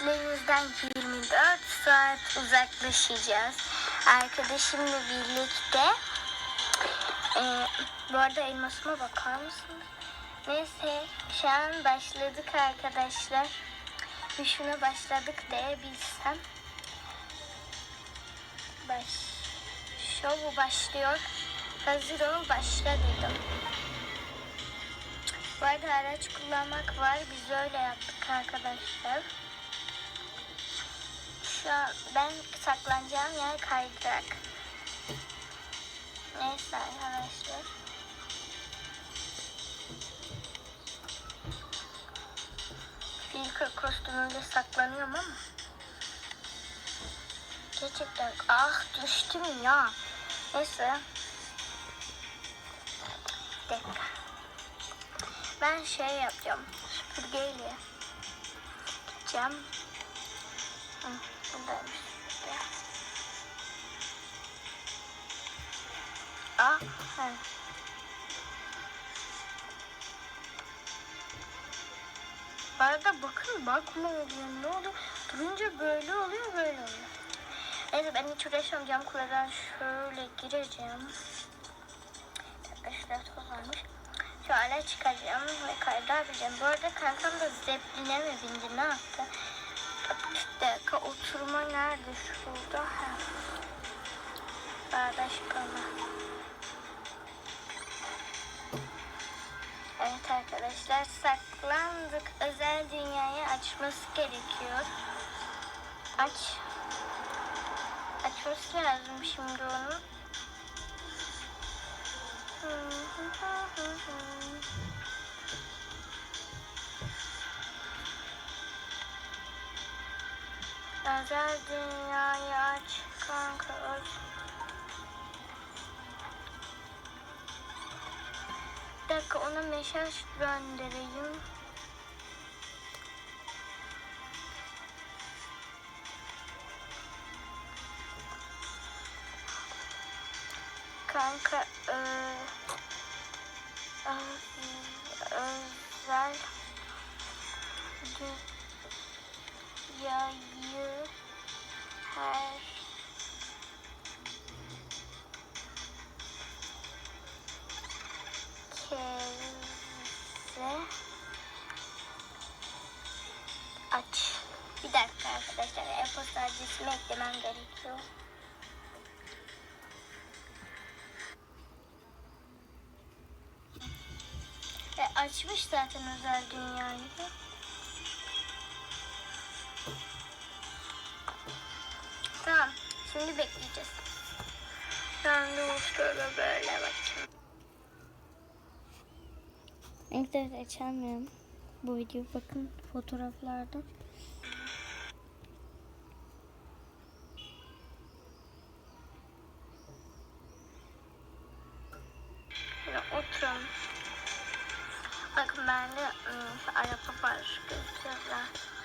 eşlerinizden 24 saat uzaklaşacağız. Arkadaşımla birlikte. Ee, bu arada elmasıma bakar mısınız? Neyse şu an başladık arkadaşlar. Şuna başladık diyebilsem. Baş. Şovu başlıyor. Hazır ol başla dedim. Bu arada araç kullanmak var. Biz öyle yaptık arkadaşlar. Ben saklanacağım yer kaydırak. Neyse arkadaşlar. Filka kostümüyle saklanıyorum ama. Gerçekten ah düştüm ya. Neyse. Bir. Ben şey yapacağım. Süpürgeyle gideceğim. Hı, buradaymış süpürge. Aa, bakın bakma oluyor. Ne oldu? Durunca böyle oluyor böyle oluyor. Neyse ben hiç uğraşamayacağım. Kuladan şöyle gireceğim. Arkadaşlar toz varmış. Şöyle çıkacağım ve kaydabileceğim. Bu arada kankam da zepline mi bindi ne yaptı? Bir dakika oturma nerede şurada? Ha. Bağdaş kalma. Evet arkadaşlar saklandık. Özel dünyayı açması gerekiyor. Aç. Açması lazım şimdi onu. Özel dünyayı aç kanka aç. Bir dakika ona mesaj göndereyim. Kanka eee öz- özel dünyayı her keze aç. Bir dakika arkadaşlar e-posta adresimi eklemem gerekiyor. E, açmış zaten özel dünyayı. Şimdi bekleyeceğiz. Ben de şöyle böyle bakayım. İnternet açamıyorum. Bu video bakın fotoğraflarda. Oturun. Bakın bende ıı, araba var. Gösterler.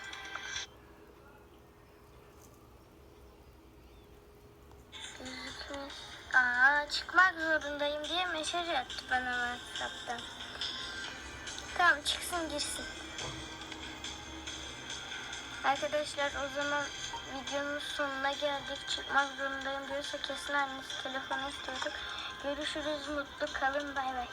Çıkmak zorundayım diye mesaj attı bana WhatsApp'tan. Tamam çıksın girsin. Arkadaşlar o zaman videonun sonuna geldik. Çıkmak zorundayım diyorsa kesin annesi telefonu istiyorduk. Görüşürüz mutlu kalın bay bay.